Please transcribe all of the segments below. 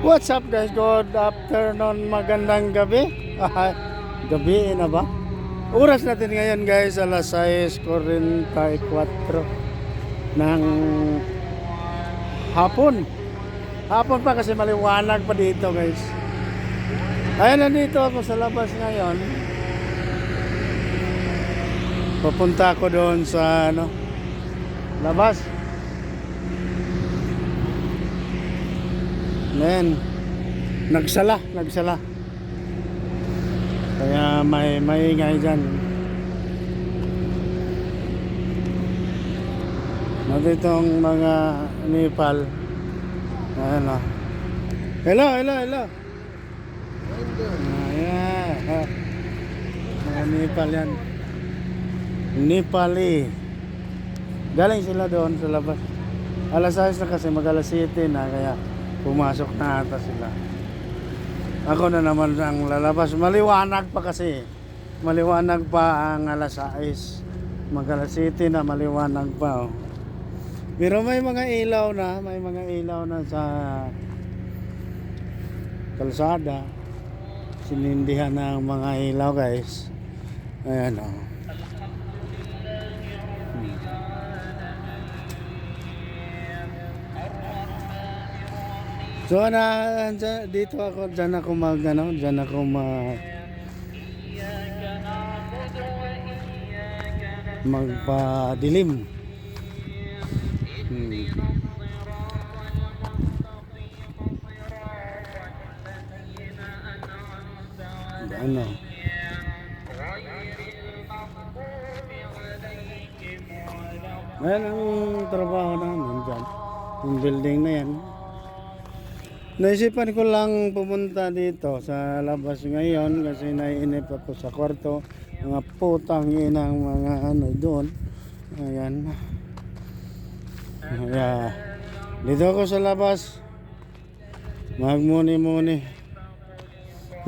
What's up guys? Good afternoon, magandang gabi. Ah, gabi na ba? Oras natin ngayon guys, alas 6.44 ng hapon. Hapon pa kasi maliwanag pa dito guys. Ayun, nandito ako sa labas ngayon. Papunta ako doon sa ano, labas. Men, nagsala, nagsala. Kaya may maingay dyan. Natitong mga Nepal. Ayan o. Hello, hello, hello. Ayan. Mga Nepal yan. Nepali. Galing sila doon sa labas. Alas 6 na kasi mag alas 7 na kaya pumasok na ata sila. Ako na naman ang lalabas. Maliwanag pa kasi. Maliwanag pa ang alas 6. Mag alas 7 na maliwanag pa. Oh. Pero may mga ilaw na, may mga ilaw na sa kalsada. Sinindihan na ang mga ilaw guys. Ayan o. Oh. So na dito ako diyan ako mag ano, diyan ako mag magpadilim. Hmm. Ano? Ayan ang trabaho namin dyan. Yung building na yan. Naisipan ko lang pumunta dito sa labas ngayon kasi naiinip ako sa kwarto. Mga putang inang mga ano doon. Ayan. Kaya dito ako sa labas. Magmuni-muni.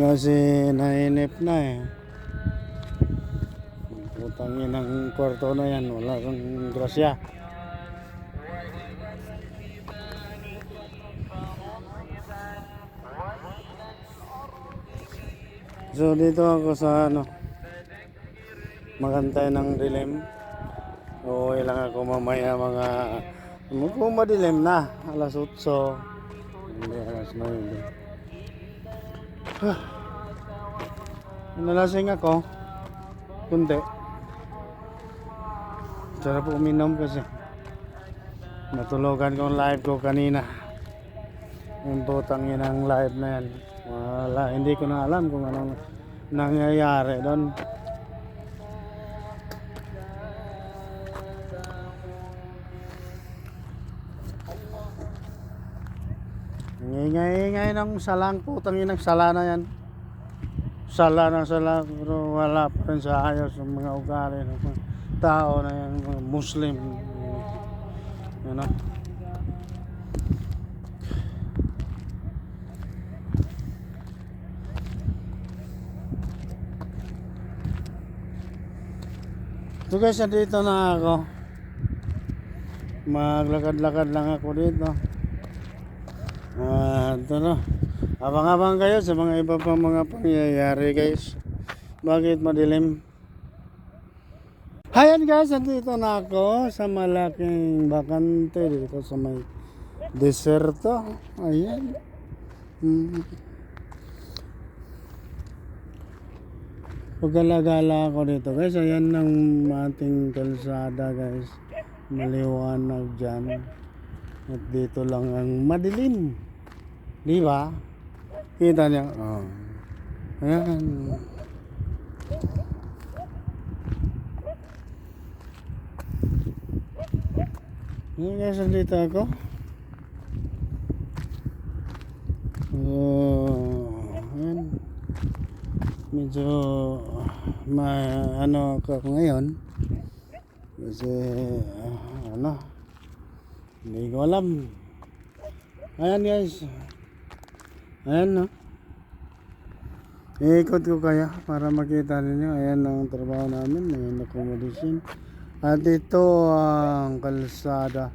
Kasi nainip na eh. Putang inang kwarto na yan. Wala kang grasya. So dito ako sa ano magantay ng dilim. Uuwi lang ako mamaya mga kung madilim na alas 8 hindi alas 9 huh. nalasing ako. Kunti. Sarap uminom kasi. Natulogan ko ang live ko kanina. Yung putang yun ang live na yan wala hindi ko na alam kung anong nangyayari doon Ingay-ingay ng salang putang yun ang sala na yan. Sala na sala pero wala pa rin sa ayos ng mga ugali ng tao na yan, mga Muslim. You know? So guys, dito na ako. Maglakad-lakad lang ako dito. Ah, ito na. Abang-abang kayo sa mga iba pang mga pangyayari guys. Bakit madilim? Ayan guys, nandito na ako sa malaking bakante dito sa may deserto. Ayan. Hmm. Paggalagala ako dito guys. Ayan ang ating kalsada guys. Maliwanag dyan. At dito lang ang madilim. Di ba? Kita niyo? Oh. Ayan. Ayan guys, nandito ako. Oh, ayan. Medyo ma ano ako ngayon. Kasi ah, ano hindi ko alam. Ayan guys. Ayan no. Iikot ko kaya para makita ninyo. Ayan ang trabaho namin. Ayan accommodation. At ito ang kalsada.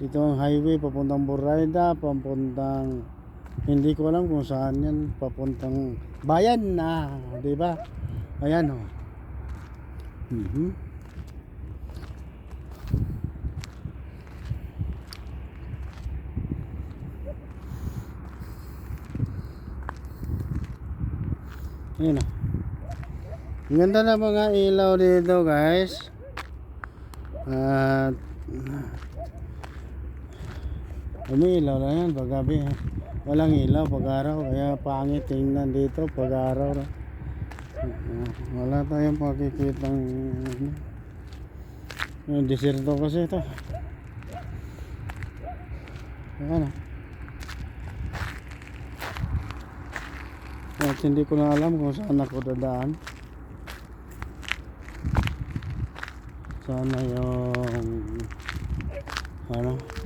Ito ang highway papuntang Buraida, papuntang Hindi ko alam kung saan yan papuntang bayan na, di ba? Ayan oh. Mhm. Ayan oh. Ang ganda na mga ilaw dito guys. At umiilaw na yan pag gabi. Walang ilaw pag araw. Kaya pangit tingnan dito pag araw. Uh, wala tayong makikitang ano. Yung desierto kasi ito. Ah. At hindi ko na alam kung saan ako dadaan. Sana yung ano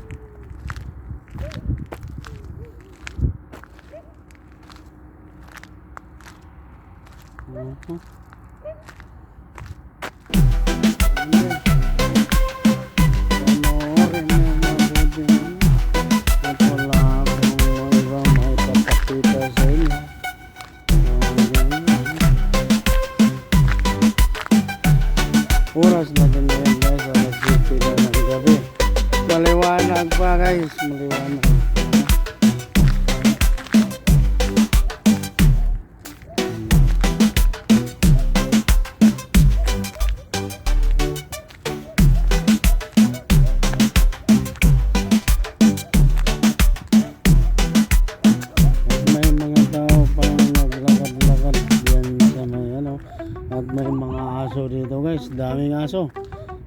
aso.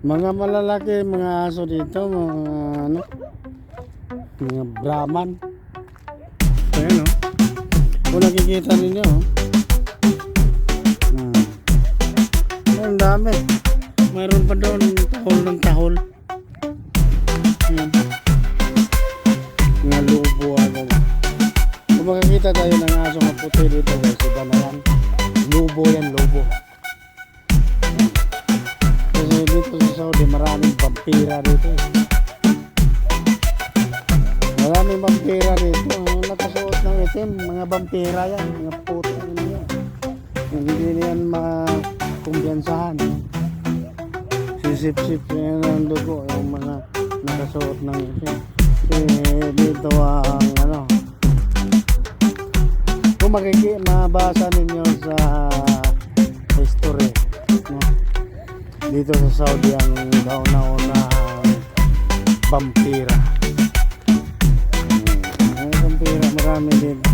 Mga malalaki mga aso dito, mga ano, mga Brahman. Ayan o. Kung nakikita ninyo o. Hmm. Ang dami. Mayroon pa doon tahol ng tahol. Ayan. Mga lubo ano. Kung makikita tayo ng aso na puti dito guys, iba na sa Saudi, maraming vampira dito. eh. Maraming vampira dito. Ang nakasuot ng itim, mga vampira yan, mga puto ano yan. Hindi yan makumpiyansahan. Sisip-sip yan ang dugo, yung mga nakasuot ng itim. Kasi dito ang ano, kung makiki mabasa ninyo dito sa Saudi ang kauna-una vampira. Ang vampira marami din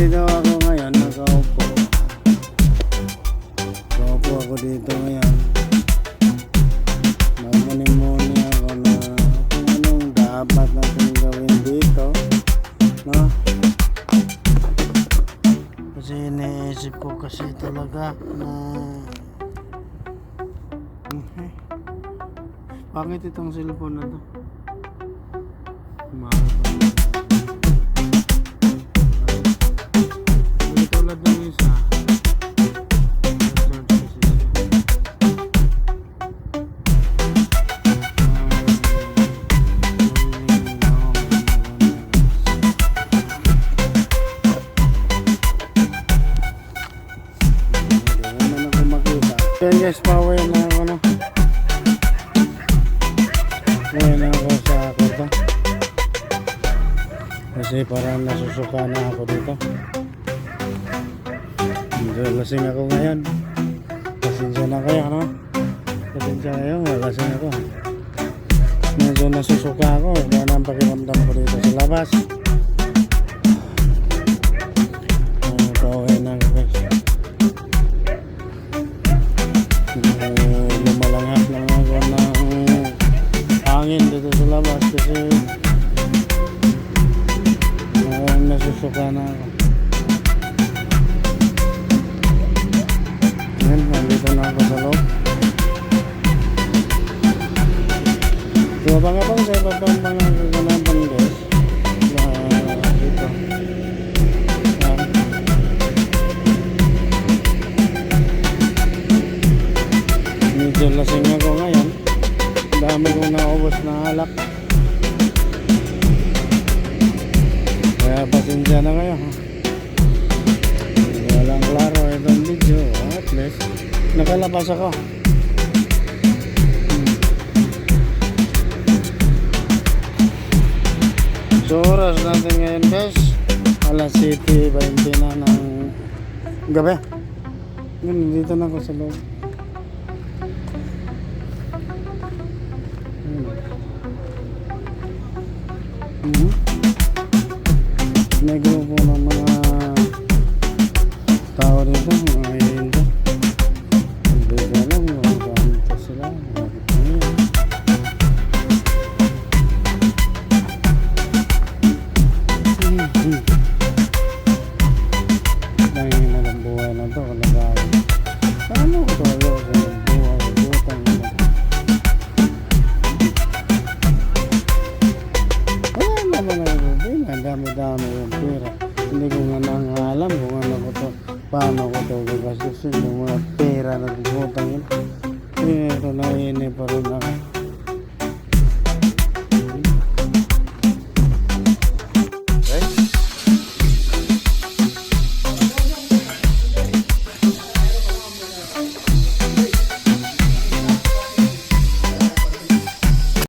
dito ako ngayon, nakaupo. Nakaupo ako dito ngayon. Magmuni-muni ako na kung anong dapat natin gawin dito. No? Kasi iniisip ko kasi talaga na. Pangit itong cellphone na to. Guys, pauwi na ako no. Uwi na ako sa kwarto. Kasi parang nasusuka na ako dito. Medyo lasing ako ngayon. Pasensya na kayo, no? Pasensya kayo, lasing ako. Medyo nasusuka ako. Kaya ang pakiramdam ko dito sa labas. nasusuka na ako. Yan nandito na ako sa loob. Tumabang-abang sa iba pang mga kaganapan guys na dito. Yan. Medyo lasing ako ngayon. Dami kong naubos na alak. Kaya pasensya na kayo. Walang klaro itong video. At least, nakalabas ako. Hmm. So oras natin ngayon guys Alas 7.20 na ng gabi Yun, dito na ako sa loob Yun. May grupo ng ko to, paano ko to gagastusin yung mga pera na butang yun. Eh, ito na ini pa rin ako.